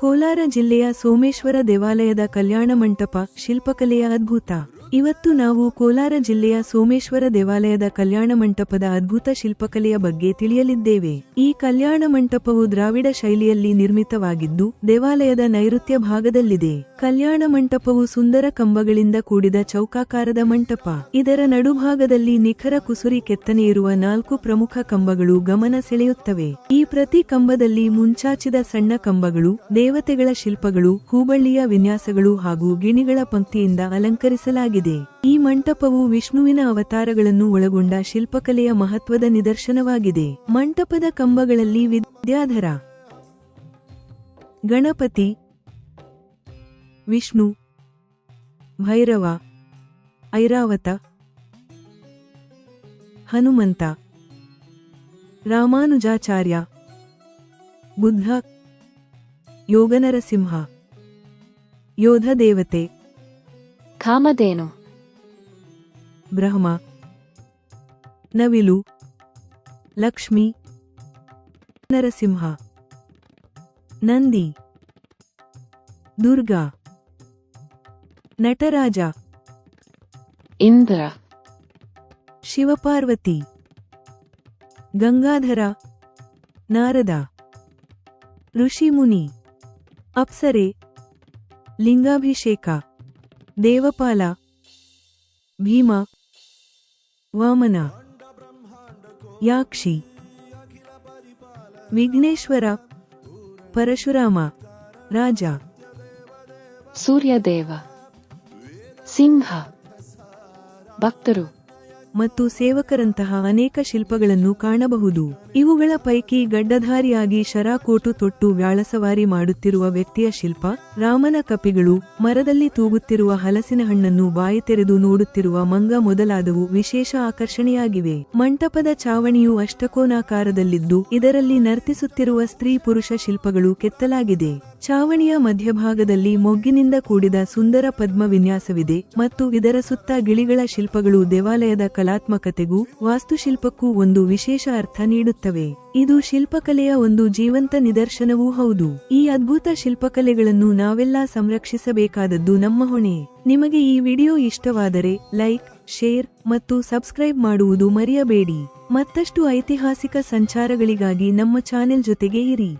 ಕೋಲಾರ ಜಿಲ್ಲೆಯ ಸೋಮೇಶ್ವರ ದೇವಾಲಯದ ಕಲ್ಯಾಣ ಮಂಟಪ ಶಿಲ್ಪಕಲೆಯ ಅದ್ಭುತ. ಇವತ್ತು ನಾವು ಕೋಲಾರ ಜಿಲ್ಲೆಯ ಸೋಮೇಶ್ವರ ದೇವಾಲಯದ ಕಲ್ಯಾಣ ಮಂಟಪದ ಅದ್ಭುತ ಶಿಲ್ಪಕಲೆಯ ಬಗ್ಗೆ ತಿಳಿಯಲಿದ್ದೇವೆ. ಈ ಕಲ್ಯಾಣ ಮಂಟಪವು ದ್ರಾವಿಡ ಶೈಲಿಯಲ್ಲಿ ನಿರ್ಮಿತವಾಗಿದ್ದು, ದೇವಾಲಯದ ನೈಋತ್ಯ ಭಾಗದಲ್ಲಿದೆ. ಕಲ್ಯಾಣ ಮಂಟಪವು ಸುಂದರ ಕಂಬಗಳಿಂದ ಕೂಡಿದ ಚೌಕಾಕಾರದ ಮಂಟಪ. ಇದರ ನಡುಭಾಗದಲ್ಲಿ ನಿಖರ ಕುಸುರಿ ಕೆತ್ತನೆ ಇರುವ ನಾಲ್ಕು ಪ್ರಮುಖ ಕಂಬಗಳು ಗಮನ ಸೆಳೆಯುತ್ತವೆ. ಈ ಪ್ರತಿ ಕಂಬದಲ್ಲಿ ಮುಂಚಾಚಿದ ಸಣ್ಣ ಕಂಬಗಳು, ದೇವತೆಗಳ ಶಿಲ್ಪಗಳು, ಹೂಬಳ್ಳಿಯ ವಿನ್ಯಾಸಗಳು ಹಾಗೂ ಗಿಣಿಗಳ ಪಂಕ್ತಿಯಿಂದ ಅಲಂಕರಿಸಲಾಗಿದೆ. ಈ ಮಂಟಪವು ವಿಷ್ಣುವಿನ ಅವತಾರಗಳನ್ನು ಒಳಗೊಂಡ ಶಿಲ್ಪಕಲೆಯ ಮಹತ್ವದ ನಿದರ್ಶನವಾಗಿದೆ. ಮಂಟಪದ ಕಂಬಗಳಲ್ಲಿ ವಿದ್ಯಾಧರ, ಗಣಪತಿ, ವಿಷ್ಣು, ಭೈರವ, ಐರಾವತ, ಹನುಮಂತ, ರಾಮಾನುಜಾಚಾರ್ಯ, ಬುದ್ಧ, ಯೋಗನರಸಿಂಹ ಯೋಧ ದೇವತೆ ಕಾಮಧೇನು. ಬ್ರಹ್ಮ ನವಿಲು ಲಕ್ಷ್ಮಿ ನರಸಿಂಹ ನಂದಿ ದುರ್ಗಾ ನಟರಾಜ ಇಂದ್ರ ಶಿವಪಾರ್ವತಿ ಗಂಗಾಧರ ನಾರದ ಋಷಿಮುನಿ ಅಪ್ಸರೆ ಲಿಂಗಾಭಿಷೇಕ. ದೇವಪಾಲ ಭೀಮ ವಾಮನ ಯಾಕ್ಷಿ ವಿಘ್ನೇಶ್ವರ ಪರಶುರಾಮ ರಾಜ ಸೂರ್ಯದೇವ ಸಿಂಹ ಭಕ್ತರು ಮತ್ತು ಸೇವಕರಂತಹ ಅನೇಕ ಶಿಲ್ಪಗಳನ್ನು ಕಾಣಬಹುದು. ಇವುಗಳ ಪೈಕಿ ಗಡ್ಡಧಾರಿಯಾಗಿ ಶರಾಕೋಟು ತೊಟ್ಟು ವ್ಯಾಳಸವಾರಿ ಮಾಡುತ್ತಿರುವ ವ್ಯಕ್ತಿಯ ಶಿಲ್ಪ, ರಾಮನ ಕಪಿಗಳು, ಮರದಲ್ಲಿ ತೂಗುತ್ತಿರುವ ಹಲಸಿನ ಹಣ್ಣನ್ನು ಬಾಯಿ ತೆರೆದು ನೋಡುತ್ತಿರುವ ಮಂಗ ಮೊದಲಾದವು ವಿಶೇಷ ಆಕರ್ಷಣೆಯಾಗಿವೆ. ಮಂಟಪದ ಚಾವಣಿಯು ಅಷ್ಟಕೋನಾಕಾರದಲ್ಲಿದ್ದು, ಇದರಲ್ಲಿ ನರ್ತಿಸುತ್ತಿರುವ ಸ್ತ್ರೀ ಪುರುಷ ಶಿಲ್ಪಗಳು ಕೆತ್ತಲಾಗಿದೆ. ಚಾವಣಿಯ ಮಧ್ಯಭಾಗದಲ್ಲಿ ಮೊಗ್ಗಿನಿಂದ ಕೂಡಿದ ಸುಂದರ ಪದ್ಮ ವಿನ್ಯಾಸವಿದೆ ಮತ್ತು ಇದರ ಸುತ್ತ ಗಿಳಿಗಳ ಶಿಲ್ಪಗಳು ದೇವಾಲಯದ ಕಲಾತ್ಮಕತೆಗೂ ವಾಸ್ತುಶಿಲ್ಪಕ್ಕೂ ಒಂದು ವಿಶೇಷ ಅರ್ಥ ನೀಡುತ್ತವೆ. ಇದು ಶಿಲ್ಪಕಲೆಯ ಒಂದು ಜೀವಂತ ನಿದರ್ಶನವೂ ಹೌದು. ಈ ಅದ್ಭುತ ಶಿಲ್ಪಕಲೆಗಳನ್ನು ನಾವೆಲ್ಲ ಸಂರಕ್ಷಿಸಬೇಕಾದದ್ದು ನಮ್ಮ ಹೊಣೆ. ನಿಮಗೆ ಈ ವಿಡಿಯೋ ಇಷ್ಟವಾದರೆ ಲೈಕ್, ಶೇರ್ ಮತ್ತು ಸಬ್ಸ್ಕ್ರೈಬ್ ಮಾಡುವುದು ಮರೆಯಬೇಡಿ. ಮತ್ತಷ್ಟು ಐತಿಹಾಸಿಕ ಸಂಚಾರಗಳಿಗಾಗಿ ನಮ್ಮ ಚಾನೆಲ್ ಜೊತೆಗೆ ಇರಿ.